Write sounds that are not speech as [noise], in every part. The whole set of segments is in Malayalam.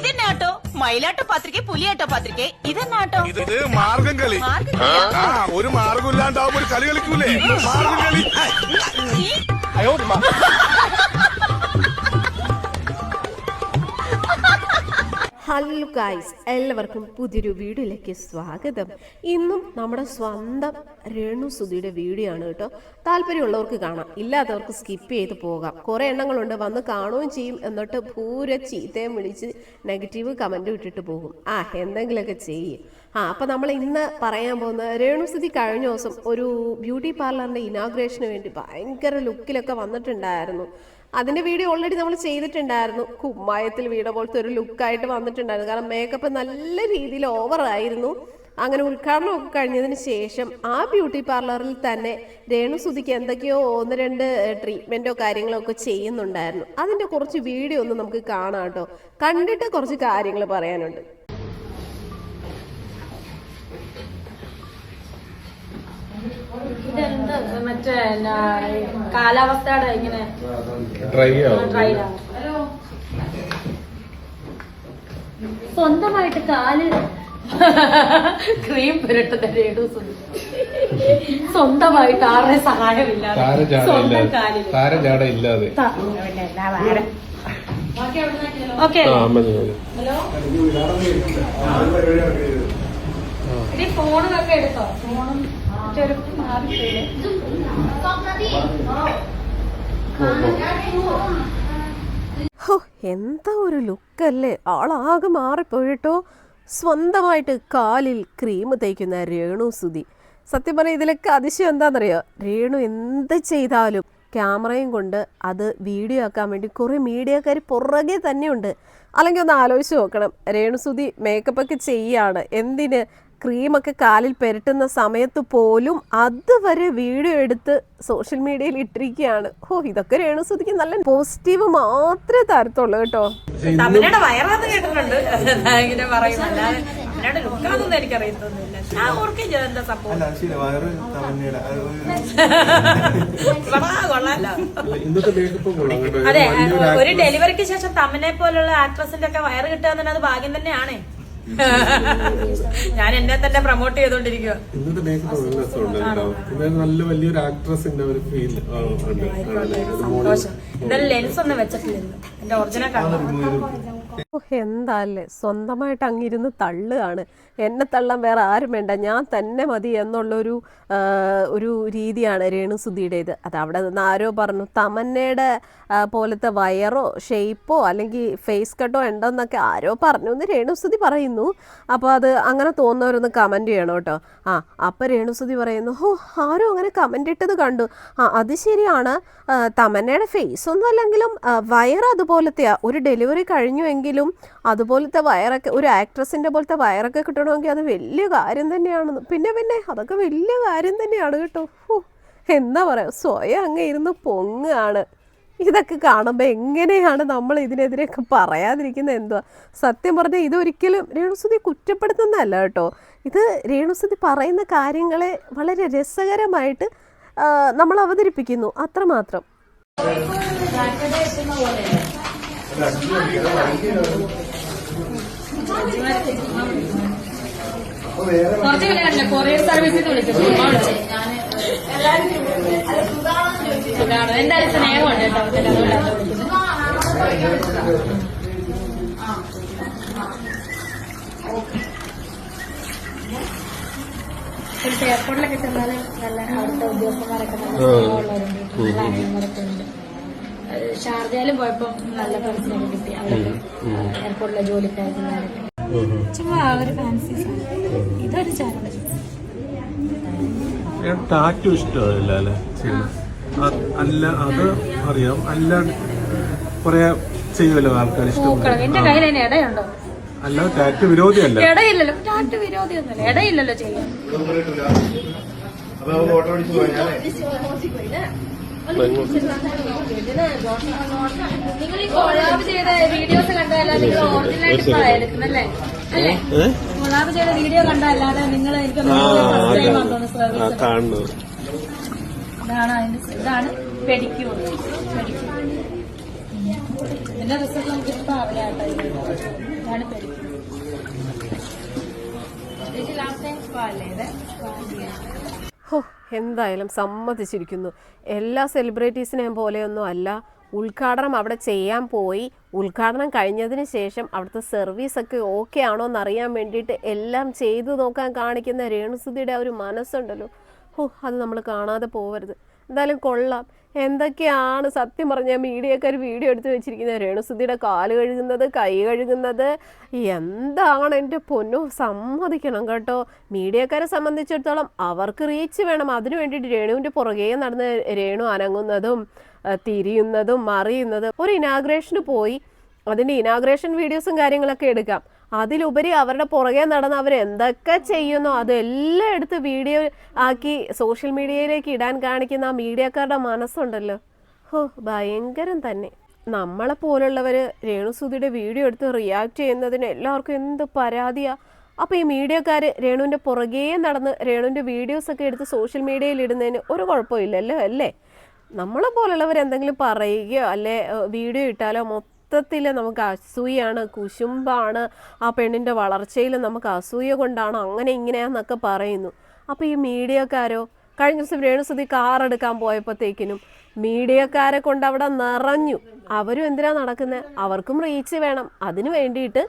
ഇതെന്നാട്ടോ മയിലാട്ട പത്രിക പുലിയാട്ടോ പത്രിക ഇതെന്നാട്ടോ ഇത് മാർഗം കളി. ആ ഒരു മാർഗം ഇല്ലാണ്ടാവുമ്പോ ഒരു കളി കളിക്കൂലേ? മാർഗം കളി. ഹലോ ഗായ്സ് എല്ലാവർക്കും പുതിയൊരു വീഡിയോയിലേക്ക് സ്വാഗതം. ഇന്നും നമ്മുടെ സ്വന്തം രേണു സുധിയുടെ വീഡിയോ ആണ് കേട്ടോ. താല്പര്യമുള്ളവർക്ക് കാണാം ഇല്ലാത്തവർക്ക് സ്കിപ്പ് ചെയ്ത് പോകാം. കുറേ എണ്ണങ്ങളുണ്ട് വന്ന് കാണുകയും ചെയ്യും എന്നിട്ട് പൂര ചീത്തയും വിളിച്ച് നെഗറ്റീവ് കമന്റ് ഇട്ടിട്ട് പോകും. ആ എന്തെങ്കിലുമൊക്കെ ചെയ്യും. ആ അപ്പം നമ്മൾ ഇന്ന് പറയാൻ പോകുന്ന രേണുസുതി കഴിഞ്ഞ ദിവസം ഒരു ബ്യൂട്ടി പാർലറിന്റെ ഇനാഗ്രേഷന് വേണ്ടി ഭയങ്കര ലുക്കിലൊക്കെ വന്നിട്ടുണ്ടായിരുന്നു. അതിന്റെ വീഡിയോ ഓൾറെഡി നമ്മൾ ചെയ്തിട്ടുണ്ടായിരുന്നു. കുമ്മായത്തിൽ വീട പോലത്തെ ഒരു ലുക്കായിട്ട് വന്നിട്ടുണ്ടായിരുന്നു. കാരണം മേക്കപ്പ് നല്ല രീതിയിൽ ഓവർ ആയിരുന്നു. അങ്ങനെ ഉദ്ഘാടനം ഒക്കെ കഴിഞ്ഞതിന് ശേഷം ആ ബ്യൂട്ടി പാർലറിൽ തന്നെ രേണു രേണുസുതിക്ക് എന്തൊക്കെയോ ഒന്ന് രണ്ട് ട്രീറ്റ്മെന്റോ കാര്യങ്ങളോ ഒക്കെ ചെയ്യുന്നുണ്ടായിരുന്നു. അതിന്റെ കുറച്ച് വീഡിയോ ഒന്ന് നമുക്ക് കാണാം കേട്ടോ. കണ്ടിട്ട് കുറച്ച് കാര്യങ്ങൾ പറയാനുണ്ട്. ഇതെന്ത്? മറ്റേ എന്നാ, ഈ കാലാവസ്ഥയുടെ ഇങ്ങനെ ഡ്രൈ ആവും. ഡ്രൈ സ്വന്തമായിട്ട് കാൽ [laughs] ക്രീം പുരട്ടുന്ന രേണു സ്വന്തമായിട്ട് ആരുടെ സഹായമില്ലാതെ. സ്വന്തം ഓക്കെ. ഫോണൊക്കെ എടുത്തോ? ഫോണും ഹോ എന്താ ഒരു ലുക്കല്ലേ? ആളാകെ മാറിപ്പോയിട്ടോ? സ്വന്തമായിട്ട് കാലിൽ ക്രീം തേക്കുന്ന രേണു സുതി സത്യം പറഞ്ഞാൽ ഇതിലൊക്കെ അതിശയം എന്താണെന്നറിയോ രേണു എന്ത് ചെയ്താലും ക്യാമറയും കൊണ്ട് അത് വീഡിയോ ആക്കാൻ വേണ്ടി കുറേ മീഡിയക്കാർ പുറകെ തന്നെയുണ്ട്. അല്ലെങ്കിൽ ഒന്ന് ആലോചിച്ച് നോക്കണം. രേണുസുതി മേക്കപ്പൊക്കെ ചെയ്യാണ്. എന്തിന് ക്രീമൊക്കെ കാലിൽ പെരട്ടുന്ന സമയത്ത് പോലും അതുവരെ വീഡിയോ എടുത്ത് സോഷ്യൽ മീഡിയയിൽ ഇട്ടിരിക്കുകയാണ്. ഓ ഇതൊക്കെ രേണു രേണുസുതിക്ക് നല്ല പോസിറ്റീവ് മാത്രമേ തരത്തുള്ളൂ കേട്ടോ. തമിഴയുടെ വയറാന്ന് കേട്ടിട്ടുണ്ട്. ഇങ്ങനെ പറയും അല്ലാതെ തമിഴയുടെ ലുക്കാന്നൊന്നും എനിക്കറിയത്തൊന്നുമില്ല. ഞാൻ എന്താ സംഭവം. അതെ ഒരു ഡെലിവറിക്ക് ശേഷം തമിനെ പോലുള്ള ആക്ട്രസിന്റെ ഒക്കെ വയറ് കിട്ടുക എന്നുള്ളത് ഭാഗ്യം തന്നെയാണ്. [laughs] ഞാൻ എന്നെ തന്നെ പ്രൊമോട്ട് ചെയ്തോണ്ടിരിക്കുക ഇന്നത്തെ നല്ല രസമുണ്ട് നല്ല വലിയൊരു ആക്ട്രസിന്റെ ഒരു ഫീൽ എന്തായാലും ലെൻസ് ഒന്നും വെച്ചിട്ടില്ല എന്റെ ഒറിജിനൽ കാണാം എന്താല്ലേ? സ്വന്തമായിട്ട് അങ്ങിരുന്ന് തള്ളുകയാണ്. എന്നെ തള്ളാൻ വേറെ ആരും വേണ്ട. ഞാൻ തന്നെ മതി എന്നുള്ളൊരു ഒരു രീതിയാണ് രേണുസുധിയുടേത്. അത് അവിടെ നിന്ന് ആരോ പറഞ്ഞു തമന്നയുടെ പോലത്തെ വയറോ ഷെയ്പ്പോ അല്ലെങ്കിൽ ഫേസ് കട്ടോ ഉണ്ടെന്നൊക്കെ ആരോ പറഞ്ഞു എന്ന് രേണുസുധി പറയുന്നു. അപ്പോൾ അത് അങ്ങനെ തോന്നുന്നവരൊന്ന് കമന്റ് ചെയ്യണം കേട്ടോ. ആ അപ്പോൾ രേണുസുധി പറയുന്നു ഓ ആരോ അങ്ങനെ കമന്റ് ഇട്ടത് കണ്ടു. ആ അത് ശരിയാണ്. തമന്നയുടെ ഫേസ് ഒന്നും അല്ലെങ്കിലും വയർ വയറ് അതുപോലത്തെയാ. ഒരു ഡെലിവറി കഴിഞ്ഞുവെങ്കിലും അതുപോലത്തെ വയറൊക്കെ ഒരു ആക്ട്രസിന്റെ പോലത്തെ വയറൊക്കെ കിട്ടണമെങ്കിൽ അത് വലിയ കാര്യം തന്നെയാണെന്ന്. പിന്നെ പിന്നെ അതൊക്കെ വലിയ കാര്യം തന്നെയാണ് കേട്ടോ. ഓ എന്താ പറയുക സ്വയം അങ്ങ് ഇരുന്ന് പൊങ്ങാണ് ഇതൊക്കെ കാണുമ്പോൾ എങ്ങനെയാണ് നമ്മൾ ഇതിനെതിരെയൊക്കെ പറയാതിരിക്കുന്നത് എന്തുവാ? സത്യം പറഞ്ഞാൽ ഇതൊരിക്കലും രേണുസുതി കുറ്റപ്പെടുത്തുന്നതല്ല കേട്ടോ. ഇത് രേണുസുതി പറയുന്ന കാര്യങ്ങളെ വളരെ രസകരമായിട്ട് നമ്മൾ അവതരിപ്പിക്കുന്നു. അത്രമാത്രം. കുറച്ച് കണ്ടില്ല കൊറിയർ സർവീസിൽ എന്തായാലും സ്നേഹമുണ്ട് കേട്ടോ. എയർപോർട്ടിലൊക്കെ ചെന്നാൽ നല്ല അവിടുത്തെ ഉദ്യോഗസ്ഥന്മാരൊക്കെ നല്ല സ്നേഹമുള്ളവരുണ്ട് നല്ല ആൾക്കാരൊക്കെ ഉണ്ട് അത് ഷാർജയിലും പോയപ്പോ നല്ല ഫ്രണ്ട്സിനൊക്കെ കിട്ടി. അവിടെ എയർപോർട്ടിലെ ജോലിക്കാരൊക്കെ ചുമ്മാ ഒരു ഫാൻസി സാധനം. ഇതൊരു ചാനൽ ടാറ്റു ഇഷ്ടമല്ല അല്ലേ? അ- അല്ല അത് അറിയാം. അല്ല കൊറേ ചെയ്യുമല്ലോ ആൾക്കാർ അല്ല എന്റെ ഇഷ്ടം കയ്യിൽ അതിന് ഇടയുണ്ടോ? അല്ലാതെ ടാറ്റു വിരോധിയല്ല. ഇടയില്ലല്ലോ. ടാറ്റ് വിരോധിയൊന്നുമില്ല. ഇടയില്ലല്ലോ ചെയ്യാൻ. നിങ്ങൾ ഈ ചെയ്ത വീഡിയോസ് കണ്ടതല്ല നിങ്ങൾ ഒറിജിനൽ എടുക്കുന്നല്ലേ അല്ലേ കൊളാബ് ചെയ്ത വീഡിയോ കണ്ടല്ലാതെ നിങ്ങൾ എനിക്ക് കാണുന്നത് ഇതാണ് അതിന്റെ ഇതാണ് പെഡിക്യൂർ ഇതിന്റെ റിസൾട്ട് നമുക്ക് ഇപ്പൊ ആവില്ല കേട്ടോ ഇതാണ് ലാസ്റ്റ് ടൈം സ്പാ അല്ലേ ഇത് ഹോ എന്തായാലും സമ്മതിച്ചിരിക്കുന്നു. എല്ലാ സെലിബ്രിറ്റീസിനെയും പോലെയൊന്നും അല്ല. ഉദ്ഘാടനം അവിടെ ചെയ്യാൻ പോയി. ഉദ്ഘാടനം കഴിഞ്ഞതിന് ശേഷം അവിടുത്തെ സർവീസൊക്കെ ഓക്കെ ആണോ എന്നറിയാൻ വേണ്ടിയിട്ട് എല്ലാം ചെയ്തു നോക്കാൻ കാണിക്കുന്ന രേണുസുതിയുടെ ആ ഒരു മനസ്സുണ്ടല്ലോ. ഓ അത് നമ്മൾ കാണാതെ പോവരുത്. എന്തായാലും കൊള്ളാം. എന്തൊക്കെയാണ് സത്യം പറഞ്ഞാൽ മീഡിയക്കാർ വീഡിയോ എടുത്ത് വെച്ചിരിക്കുന്നത്? രേണുസുദ്ധിയുടെ കാൽ കഴുകുന്നത് കൈ കഴുകുന്നത്. എന്താണ് എന്റെ പൊന്നു? സമ്മതിക്കണം കേട്ടോ. മീഡിയക്കാരെ സംബന്ധിച്ചിടത്തോളം അവർക്ക് റീച്ച് വേണം. അതിനു വേണ്ടിയിട്ട് രേണുവിന്റെ പുറകെ നടന്ന് രേണു അനങ്ങുന്നതും തിരിയുന്നതും മറിയുന്നതും. ഒരു ഇനാഗ്രേഷന് പോയി. അതിന്റെ ഇനാഗ്രേഷൻ വീഡിയോസും കാര്യങ്ങളൊക്കെ എടുക്കാം. അതിലുപരി അവരുടെ പുറകെ നടന്ന് അവർ എന്തൊക്കെ ചെയ്യുന്നോ അതെല്ലാം എടുത്ത് വീഡിയോ ആക്കി സോഷ്യൽ മീഡിയയിലേക്ക് ഇടാൻ കാണിക്കുന്ന ആ മീഡിയക്കാരുടെ മനസ്സുണ്ടല്ലോ. ഹോ ഭയങ്കരം തന്നെ. നമ്മളെ പോലുള്ളവർ രേണുസുതിയുടെ വീഡിയോ എടുത്ത് റിയാക്ട് ചെയ്യുന്നതിന് എല്ലാവർക്കും എന്ത് പരാതിയാ? അപ്പോൾ ഈ മീഡിയക്കാർ രേണുവിന്റെ പുറകെ നടന്ന് രേണുവിന്റെ വീഡിയോസ് ഒക്കെ എടുത്ത് സോഷ്യൽ മീഡിയയിൽ ഇടുന്നതിന് ഒരു കുഴപ്പമില്ലല്ലോ അല്ലേ? നമ്മളെ പോലുള്ളവർ എന്തെങ്കിലും പറയുകയോ അല്ലെ വീഡിയോ ഇട്ടാലോ മൊത്തത്തിൽ നമുക്ക് അസൂയാണ് കുശുമ്പാണ് ആ പെണ്ണിന്റെ വളർച്ചയിൽ നമുക്ക് അസൂയ കൊണ്ടാണ് അങ്ങനെ ഇങ്ങനെയാന്നൊക്കെ പറയുന്നു. അപ്പോൾ ഈ മീഡിയക്കാരോ കഴിഞ്ഞ ദിവസം രേണുസുതി കാർ എടുക്കാൻ പോയപ്പോഴത്തേക്കിനും മീഡിയക്കാരെ കൊണ്ട് അവിടെ നിറഞ്ഞു. അവരും എന്തിനാ നടക്കുന്നത് അവർക്കും റീച്ച് വേണം. അതിന് വേണ്ടിയിട്ട്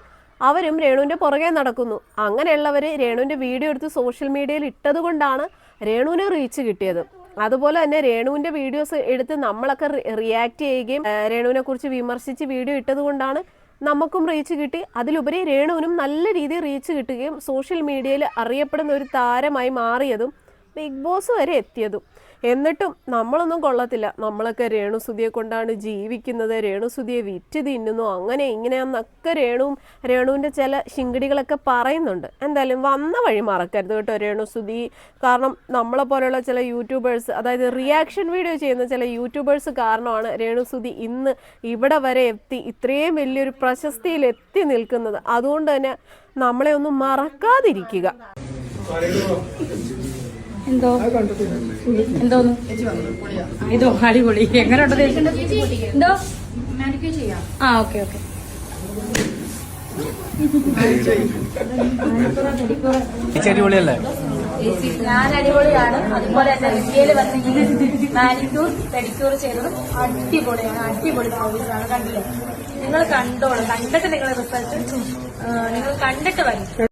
അവരും രേണുവിന്റെ പുറകെ നടക്കുന്നു. അങ്ങനെയുള്ളവർ രേണുവിന്റെ വീഡിയോ എടുത്ത് സോഷ്യൽ മീഡിയയിൽ ഇട്ടതുകൊണ്ടാണ് രേണുവിന് റീച്ച് കിട്ടിയത്. അതുപോലെ തന്നെ രേണുവിന്റെ വീഡിയോസ് എടുത്ത് നമ്മളൊക്കെ റിയാക്ട് ചെയ്യുകയും രേണുവിനെ കുറിച്ച് വിമർശിച്ച് വീഡിയോ ഇട്ടതുകൊണ്ടാണ് നമുക്കും റീച്ച് കിട്ടി. അതിലുപരി രേണുവിനും നല്ല രീതിയിൽ റീച്ച് കിട്ടുകയും സോഷ്യൽ മീഡിയയിൽ അറിയപ്പെടുന്ന ഒരു താരമായി മാറിയതും ബിഗ് ബോസ് വരെ എത്തിയതും. എന്നിട്ടും നമ്മളൊന്നും കൊള്ളത്തില്ല. നമ്മളൊക്കെ രേണുസുതിയെ കൊണ്ടാണ് ജീവിക്കുന്നത്. രേണുസുതിയെ വിറ്റ് തിന്നുന്നു. അങ്ങനെ ഇങ്ങനെയെന്നൊക്കെ രേണുവും രേണുവിന്റെ ചില ശിങ്കിടികളൊക്കെ പറയുന്നുണ്ട്. എന്തായാലും വന്ന വഴി മറക്കരുത് കേട്ടോ രേണുസുതി കാരണം നമ്മളെ പോലെയുള്ള ചില യൂട്യൂബേഴ്സ് അതായത് റിയാക്ഷൻ വീഡിയോ ചെയ്യുന്ന ചില യൂട്യൂബേഴ്സ് കാരണമാണ് രേണുസുതി ഇന്ന് ഇവിടെ വരെ എത്തി ഇത്രയും വലിയൊരു പ്രശസ്തിയിൽ എത്തി നിൽക്കുന്നത്. അതുകൊണ്ട് തന്നെ നമ്മളെ ഒന്നും മറക്കാതിരിക്കുക. എന്തോ? എന്തോന്ന്? ഇതോ അടിപൊളി. എങ്ങനെ ഉണ്ടത് എന്തോ? ആ ഓക്കെ ഓക്കെ. ഞാൻ അടിപൊളിയാണ്. അതുപോലെ തന്നെ ഇന്ത്യയിൽ വന്നിങ്ങനെ മാനിക്യൂർ പെഡിക്യൂർ ചെയ്തതും അടിപൊളിയാണ്. അടിപൊളി സർവീസാണ് കണ്ടില്ലേ? നിങ്ങൾ കണ്ടോളൂ. കണ്ടിട്ട് നിങ്ങൾ റിസൾട്ട് നിങ്ങൾ കണ്ടിട്ട് വരും.